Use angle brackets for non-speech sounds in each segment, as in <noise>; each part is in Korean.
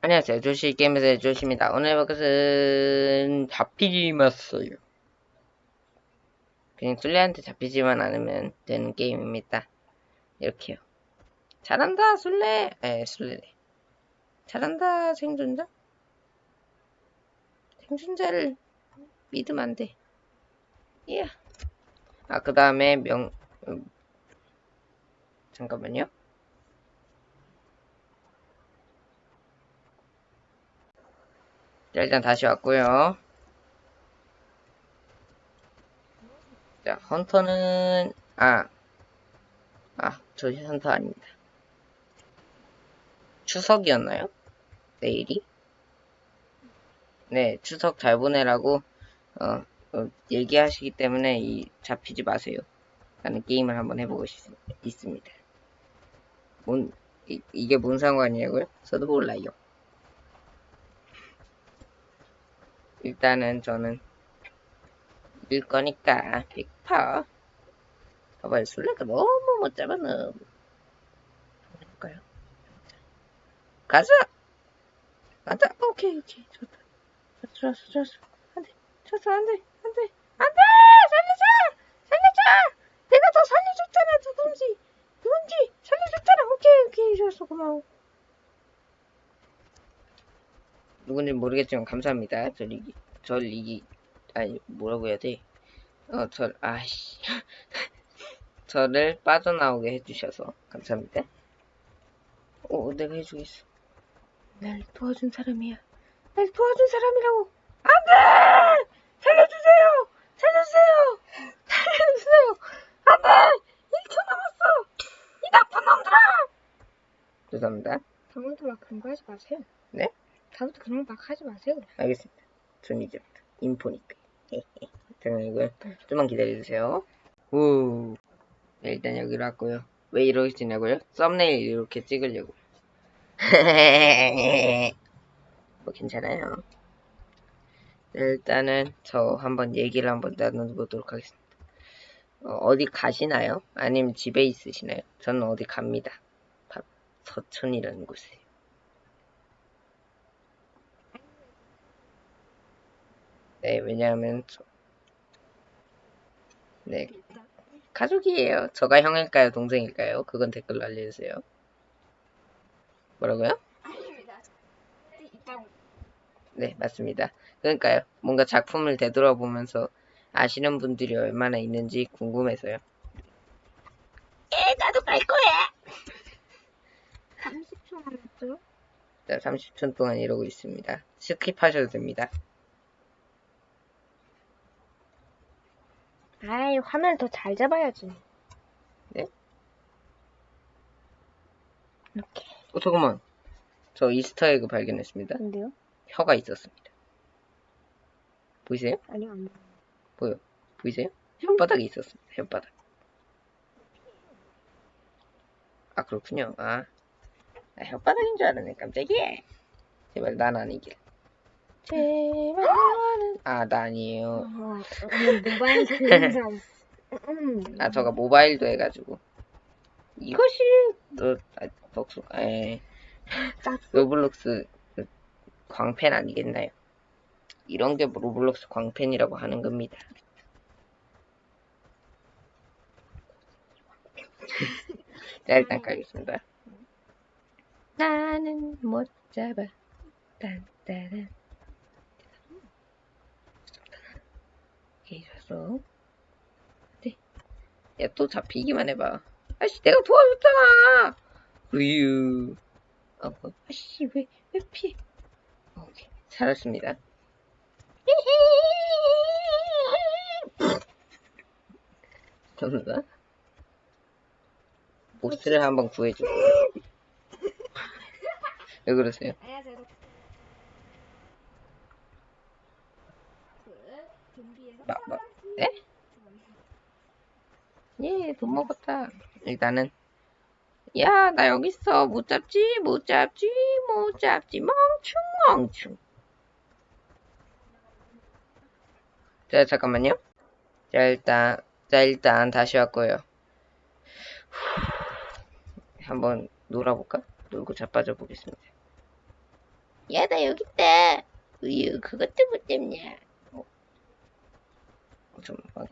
안녕하세요. 조시 게임에서의 조시입니다. 오늘 해볼 것은 잡히지 마어요 그냥 술래한테 잡히지만 않으면 되는 게임입니다. 이렇게요. 잘한다, 술래. 에, 술래네. 잘한다, 생존자. 생존자를 믿으면 안 돼. 이야. 아, 그 다음에 명, 음, 잠깐만요. 자, 일단 다시 왔고요. 자, 헌터는 아, 아, 저 헌터 아닙니다. 추석이었나요? 내일이? 네, 추석 잘 보내라고 어, 어, 얘기하시기 때문에 이 잡히지 마세요. 라는 게임을 한번 해보고 싶, 있습니다. 뭔, 이, 이게 뭔 상관이냐고요? 저도 몰라요. 일단은 저는 이길 거니까 100%. 봐봐요, 술래가 너무 못 잡아는. 해볼까요? 가자! 가자! 오케이, 오케이. 좋다. 좋았어, 좋았어. 안 돼. 좋았어, 안 돼. 안 돼. 안 돼! 살려줘! 살려줘! 내가 더 살려줬잖아, 누군지. 누군지 살려줬잖아. 오케이, 오케이. 좋았어, 고마워. 누군지 모르겠지만 감사합니다. 절 이기, 절 이기, 아니 뭐라고 해야 돼? 어, 절 아씨, 저를 <laughs> 빠져나오게 해주셔서 감사합니다. 오, 내가 해주겠어. 날 도와준 사람이야. 날 도와준 사람이라고. 안돼! 살려주세요! 살려주세요! 살려주세요! 안돼! 1초 남았어! 이 나쁜 놈들아! 죄송합니다. 다음부터 막 그런 거 하지 마세요. 네? 다음부터 그런 거 막 하지 마세요. 알겠습니다. 전 이제부터 인포니까. 장난이고요. 좀만 기다려주세요. 우. 네, 일단 여기로 왔고요. 왜 이러시냐고요? 썸네일 이렇게 찍으려고. <laughs> 뭐 괜찮아요. 네, 일단은 저 한번 얘기를 한번 나눠보도록 하겠습니다. 어, 디 가시나요? 아니면 집에 있으시나요? 저는 어디 갑니다. 바로 서천이라는 곳에. 네, 왜냐하면 저... 네, 가족이에요. 저가 형일까요, 동생일까요? 그건 댓글로 알려주세요. 뭐라고요? 네, 맞습니다. 그러니까요. 뭔가 작품을 되돌아보면서 아시는 분들이 얼마나 있는지 궁금해서요. 에, 나도 갈 거야! 30초 남았죠? 자, 30분 동안 이러고 있습니다. 스킵하셔도 됩니다. 아이, 화면 더잘 잡아야지. 네? 이렇게. 어, 잠깐만. 저 이스터에그 발견했습니다. 근데요? 혀가 있었습니다. 보이세요? 아니요, 안 보여. 보이세요? 혓바닥이 있었습니다. 혓바닥. 아, 그렇군요. 아. 아 혓바닥인 줄 알았네. 깜짝이야. 제발 난 아니길. 제발 나는. 아, 나 아니에요. 어, 모바일 있어. <laughs> 음. 아, 저가 모바일도 해가지고. 이것이, 너, 아, 덕수, 에, 짜- 로블록스 그 광팬 아니겠나요? 이런 게 로블록스 광팬이라고 하는 겁니다. <laughs> 자, 일단 가겠습니다. 나는 못 잡아. 딴따란. 오케이, 좋았어. 네. 야, 또 잡히기만 해봐. 아씨, 내가 도와줬잖아! 으유. 어, 어, 아씨, 왜, 왜 피해? 오케이, 잘했습니다. 잠깐만. 보스를 한번 구해주고. <laughs> 왜 그러세요? 마, 마, 네? 예, 돈 먹었다. 일단은, 야, 나 여기 있어. 못 잡지, 못 잡지, 못 잡지. 멍충, 멍충. 자, 잠깐만요. 자, 일단, 자, 일단 다시 왔고요. 후, 한번 놀아볼까? 놀고 자빠져 보겠습니다. 야, 나 여기 있다. 으유, 그것도 못 잡냐. 잠깐만.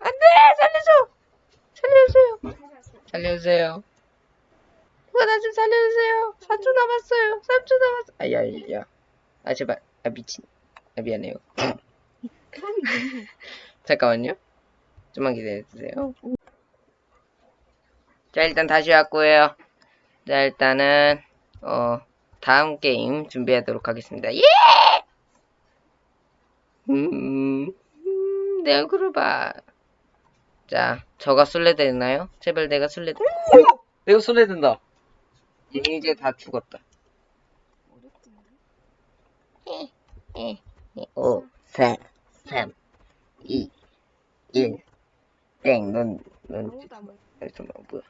안 돼! 살려줘! 살려주세요. 살려주세요. 누가 나 좀 살려주세요. 4초 남았어요. 3초 남았어. 아, 야, 야, 야. 아, 제발. 아, 미친. 아, 미안해요. <laughs> 잠깐만요. 좀만 기다려주세요. 자, 일단 다시 왔고요. 자, 일단은, 어, 다음 게임 준비하도록 하겠습니다. 예! 음, 음, 내 얼굴을 봐. 자, 저가 술래되나요? 제발 내가 술래되, 내가 술래된다. 이제 다 죽었다. 에, 에, 5, 4, 3, 2, 1. 땡, 넌, 넌, 아무도 안 먹어. 아, 잠깐만, 뭐야.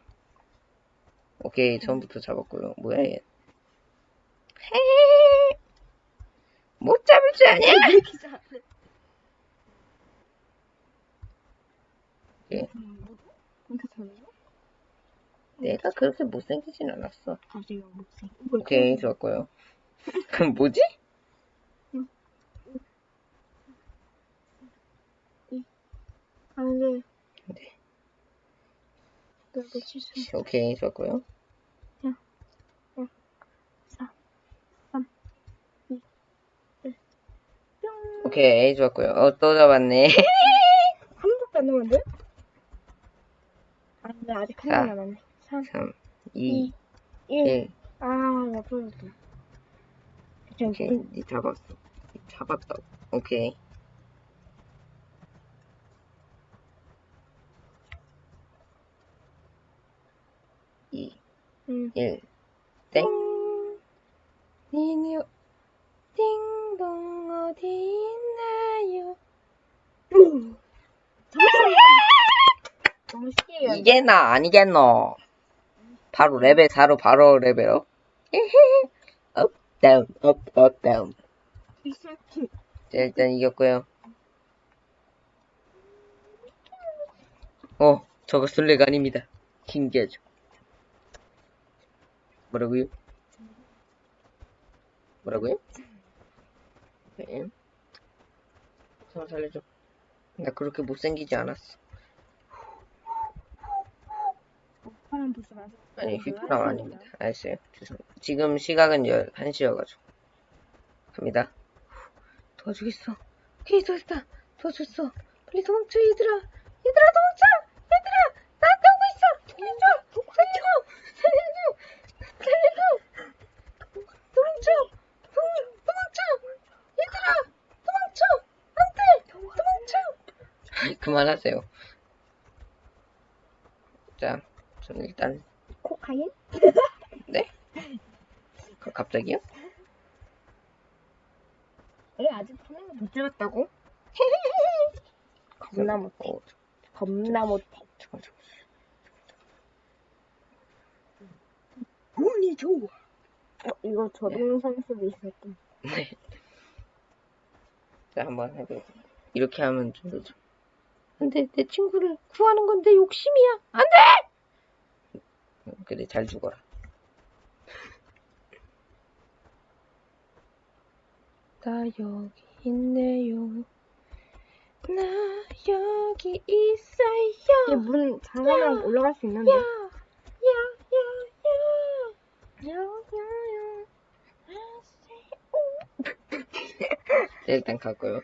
오케이, 처음부터 잡았고요. 뭐야, 얘. 헤헤헤. 못 잡을 줄 아냐? 이렇 예. 잘해? 내가 그렇게 못생기진 않았어. 못생. 오케이, 좋았고요. <laughs> 그럼 뭐지? 아, 근데. 네. 내가 실수. 오케이, 좋았고요. 4, 3, 2, 1. 뿅. 오케이, 좋았고요. 어, 또 잡았네. <laughs> 한 번도 안 남았는데? 아, 근데 아직 한 자. 번 남았네. 3, 3, 2, 2, 1. 1. 아, 나 풀렸다. 저, 오케이, 그, 니 잡았어. 니 잡았다. 오케이. 이, 음. 1, 땡. 니니, 띵동 어디 이게 나 아니겠노? 바로 레벨 4로 바로 레벨업. 업, 다운, 업, 업, 다운. 자, 일단 이겼고요. 어, 저거 술래가 아닙니다. 신기하죠. 뭐라고요? 뭐라고요? 네. 저 살려줘. 나 그렇게 못생기지 않았어. 부스 마서. 아니, 휘파람 아닙니다. 알았어요. 죄송합니다. 지금 시각은 11시여가지고. 갑니다. 도와주겠어. 오케이, 도왔다. 도와줬어. 빨리 도망쳐, 얘들아. 얘들아, 도망쳐! 얘들아! 나한테 오고 있어! 살려줘! 살려줘! 살려줘! 살려줘! 도망쳐! 도망쳐! 도망쳐! 얘들아! 도망쳐! 안 돼! 도망쳐! 그만하세요. 자, 저는 일단 코카인? 네? 그 갑자기요? 에 아직 파는 거못 찍었다고? 겁나 못해. 어, 겁나 못해. 잠깐, 잠깐. 운이 좋아. 어, 이거 저동선 수도 있었던. 네. 자, 한번 해보겠습니다. 이렇게 하면 좀 되죠. 안 돼, 내 친구를 구하는 건데 욕심이야. 안 돼! 그래, 잘 죽어라. 나 여기 있네요. 나 여기 있어요. 얘문 잠가면 올라갈 수 있는데. 야, 야, 야, 야. 야, 야, 야. 네, <laughs> 일단 갔고요.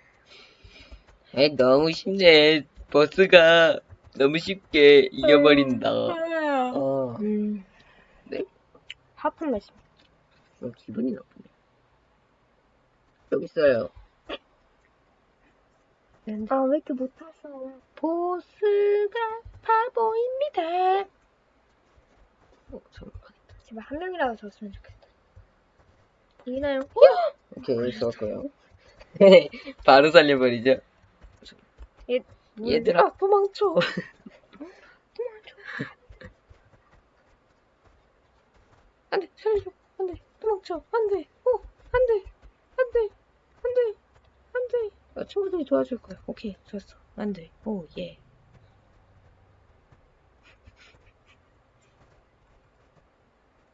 에 너무 쉽네. 버스가 너무 쉽게 이겨버린다. 어? 하품 마시. 너무 기분이 나쁘네. 여기 있어요. 아, 왜 이렇게 못 탔어? 보스가 바보입니다. 어, 잠깐만. 제발 한 명이라도 졌으면 좋겠다. 보이나요? 오케이, 좋았고요. <laughs> 바로 살려버리죠. 얘, 얘들아. 도망쳐. <laughs> 안 돼, 살려줘. 안 돼, 도망쳐. 안 돼. 어, 안 돼. 안 돼. 안 돼. 안 돼. 어, 친구들이 도와줄 거야. 오케이, 좋았어. 안 돼. 오, 예.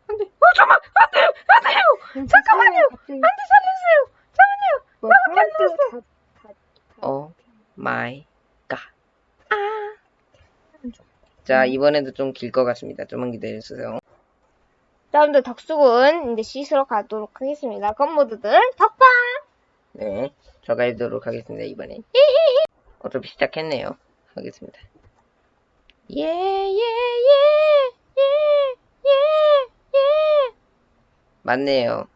안 돼. 어, 잠깐만! 안 돼요! 잠깐만요. 안돼 살려주세요. 잠깐만요. 뭐 나밖에 안 다, 다오 마이 갓. 아. 자 이번에도 좀 길 것 같습니다. 좀만 기다려주세요. 여러분들 덕수군 이제 씻으러 가도록 하겠습니다. 건모드들 덕방! 네, 저가 해도록 하겠습니다, 이번엔. 어차피 시작했네요. 하겠습니다. 예, 예, 예, 예, 예, 예. 맞네요.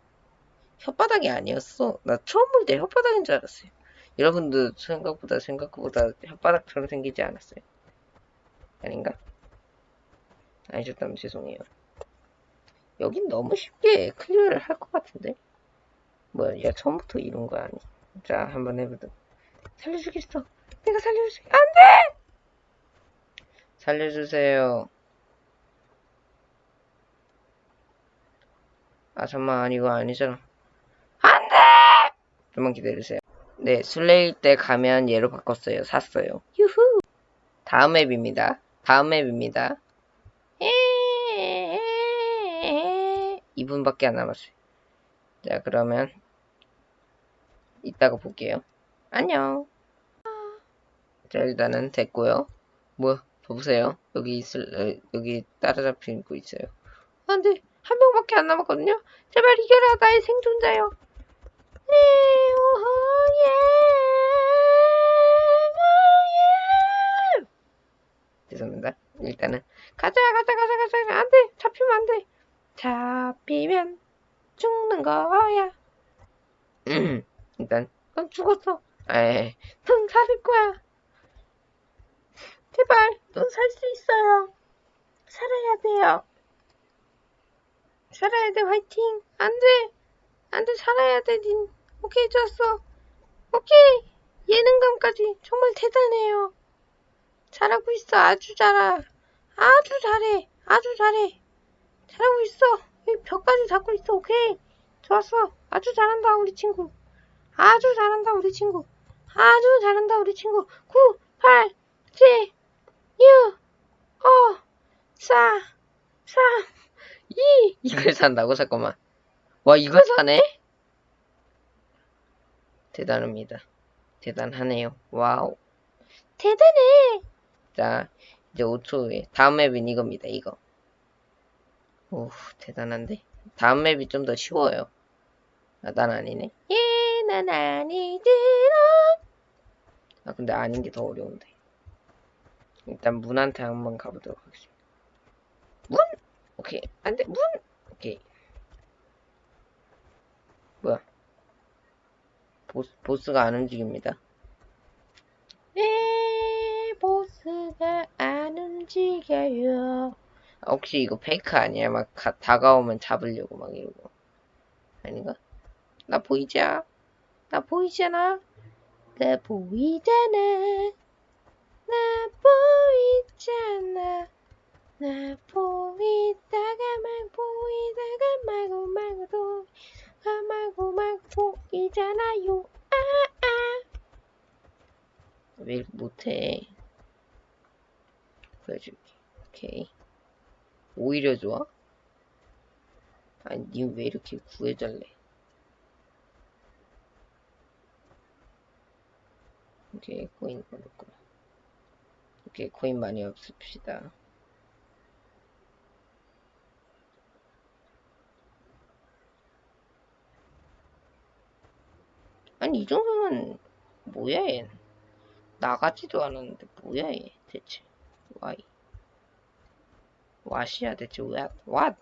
혓바닥이 아니었어. 나 처음 볼 때 혓바닥인 줄 알았어요. 여러분도 생각보다 생각보다 혓바닥처럼 생기지 않았어요. 아닌가? 아니셨다면 죄송해요. 여긴 너무 쉽게 클리어를 할 것 같은데? 뭐야, 야, 처음부터 이런 거 아니? 자, 한번 해보자. 살려주겠어. 내가 살려줄게. 안 돼! 살려주세요. 아, 잠만, 이거 아니잖아. 안 돼! 좀만 기다리세요. 네, 술래일 때 가면 얘로 바꿨어요. 샀어요. 유후! 다음 맵입니다. 다음 맵입니다. 2분밖에 안 남았어요. 자, 그러면 이따가 볼게요. 안녕. 자, 일단은 됐고요. 뭐야, 보세요. 여기 있을, 어, 여기 따라잡히고 있어요. 안 돼. 한 명밖에 안 남았거든요. 제발 이겨라, 나의 생존자요. 네, 오호, 예, 오, 예. 죄송합니다. 일단은, 가자, 가자, 가자, 가자. 안 돼. 잡히면 안 돼. 잡히면 죽는 거야. 음, 일단 넌 죽었어. 에이, 넌 살을 거야. 제발, 넌 살 수 있어요. 살아야 돼요. 살아야 돼, 화이팅. 안 돼. 안 돼, 살아야 돼, 닌. 오케이, 좋았어. 오케이. 예능감까지 정말 대단해요. 잘하고 있어, 아주 잘하. 아주 잘해. 아주 잘해. 잘하고 있어. 벽까지 잡고 있어. 오케이. 좋았어. 아주 잘한다, 우리 친구. 아주 잘한다, 우리 친구. 아주 잘한다, 우리 친구. 9, 8, 7, 6, 5, 4, 3, 2. 이걸 산다고? 잠깐만. 와, 이걸 사네? 대단합니다. 대단하네요. 와우. 대단해! 자, 이제 5초 후에. 다음 맵은 이겁니다, 이거. 오, 대단한데? 다음 맵이 좀 더 쉬워요. 아, 난 아니네. 예, 난 아니지롱. 아, 근데 아닌 게 더 어려운데. 일단 문한테 한번 가보도록 하겠습니다. 문! 오케이. 안 돼, 문! 오케이. 뭐야. 보스, 보스가 안 움직입니다. 에, 보스가 안 움직여요. 아, 혹시 이거 페이크 아니야? 막 가- 다가오면 잡으려고 막 이러고. 아닌가? 나 보이지? 나 보이잖아? 나 보이잖아. 나 보이잖아. 나 보이다가 막 보이다가 말고 말고 또 아, 말고 말고 보이잖아요. 아, 아. 왜 못해? 보여줄게. 오케이. 오히려 좋아? 아니, 니왜 이렇게 구해달래? 오케이, 코인 얻었고. 오케이, 코인 많이 없읍시다. 아니, 이 정도면, 뭐야, 얘. 나가지도 않았는데, 뭐야, 얘, 대체. 와이. 왓이야, 대체, what? what?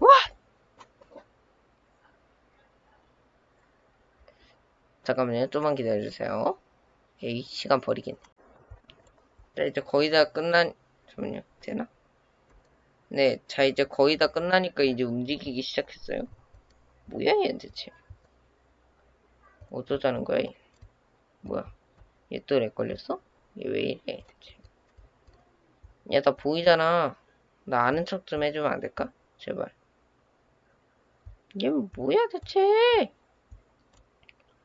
what? 잠깐만요, 좀만 기다려주세요. 에이, 시간 버리겠네. 자, 이제 거의 다 끝난, 잠깐만요, 되나? 네, 자, 이제 거의 다 끝나니까 이제 움직이기 시작했어요. 뭐야, 얘 대체. 어쩌자는 거야, 얘. 뭐야. 얘 또 렉 걸렸어? 얘 왜 이래, 대체. 야, 나 보이잖아. 나 아는 척 좀 해주면 안 될까? 제발. 얘 뭐야, 대체.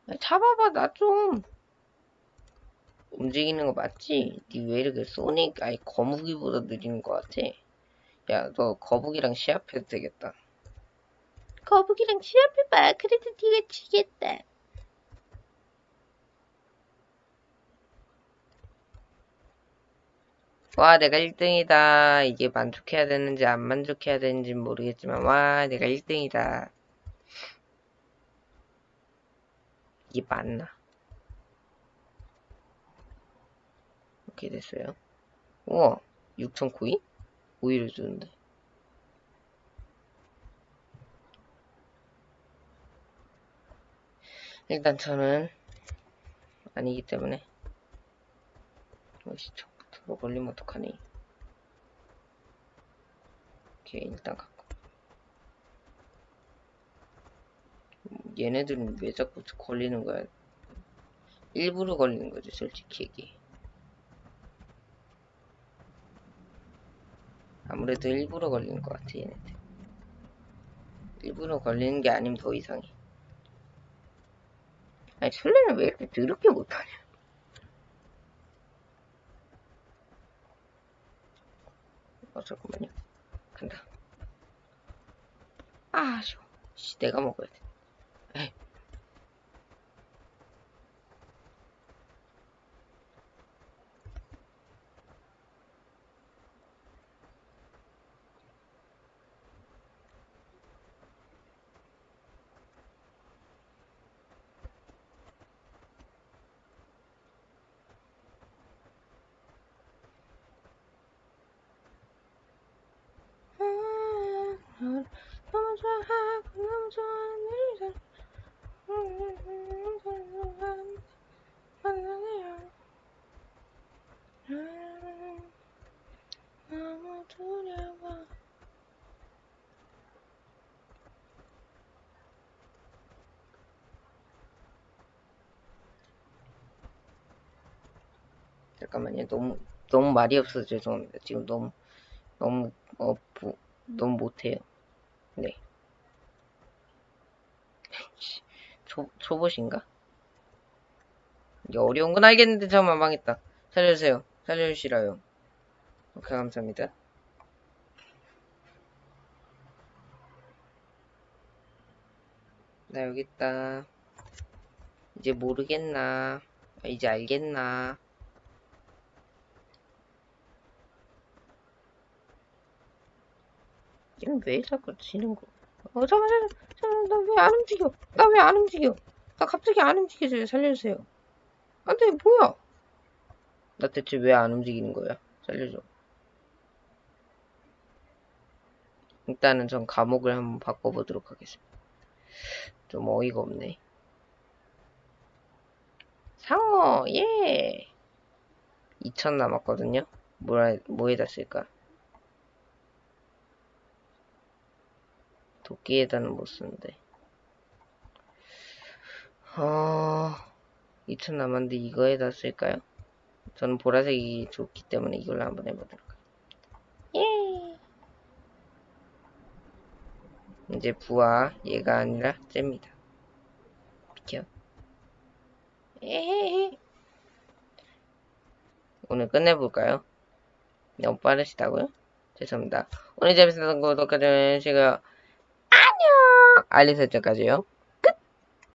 야, 잡아봐, 나 좀. 움직이는 거 맞지? 니 왜 이렇게 소닉, 아니, 거북이보다 느린 거 같아? 야, 너 거북이랑 시합해도 되겠다. 거북이랑 시합해봐. 그래도 네가 지겠다. 와, 내가 1등이다. 이게 만족해야 되는지 안 만족해야 되는지 모르겠지만, 와, 내가 1등이다. 이게 맞나? 이렇게 됐어요. 우와, 6천 코인? 오히려 주는데. 일단 저는 아니기 때문에 어이씨 처음부터 걸리면 어떡하니? 오케이 일단 갖고. 음, 얘네들은 왜 자꾸 걸리는 거야? 일부러 걸리는 거지 솔직히 얘기. 아무래도 일부러 걸리는 것 같아 얘네들. 일부러 걸리는 게 아니면 더 이상해 아니 술래는 왜 이렇게 더럽게 못하냐 어 잠깐만요. 간다. 아 아쉬워. 씨 내가 먹어야 돼. 에이. 너무 좋아하고 너무 좋아하는 일들 만나네요 너무 두려워 잠깐만요. 너무 너무 말이 없어서 죄송합니다. 지금 너무 너무 어 부, 너무 못해요 네. 초, 초보신가? 이게 어려운 건 알겠는데 잠깐만 망했다. 살려주세요. 살려주시라요. 오케이 감사합니다. 나 여기 있다. 이제 모르겠나? 아, 이제 알겠나 얘는 왜 자꾸 지는 거? 어, 잠깐만, 잠깐만, 나왜 안 움직여? 나 왜 안 움직여? 나 갑자기 안 움직여져요. 살려주세요. 안 돼, 뭐야? 나 대체 왜 안 움직이는 거야? 살려줘. 일단은 전 감옥을 한번 바꿔보도록 하겠습니다. 좀 어이가 없네. 상어, 예! 2천 남았거든요? 뭐라, 뭐에다 쓸까? 도끼에다는 못 쓰는데. 어, 2천 남았는데 이거에다 쓸까요? 저는 보라색이 좋기 때문에 이걸로 한번 해보도록 할게요. 예! 이제 부하 얘가 아니라 쟤입니다. 비켜. 에헤헤. 오늘 끝내볼까요? 너무 빠르시다고요? 죄송합니다. 오늘 재밌었던 구독과 좋아요 해주시고요. 안녕! 알림 설정까지요.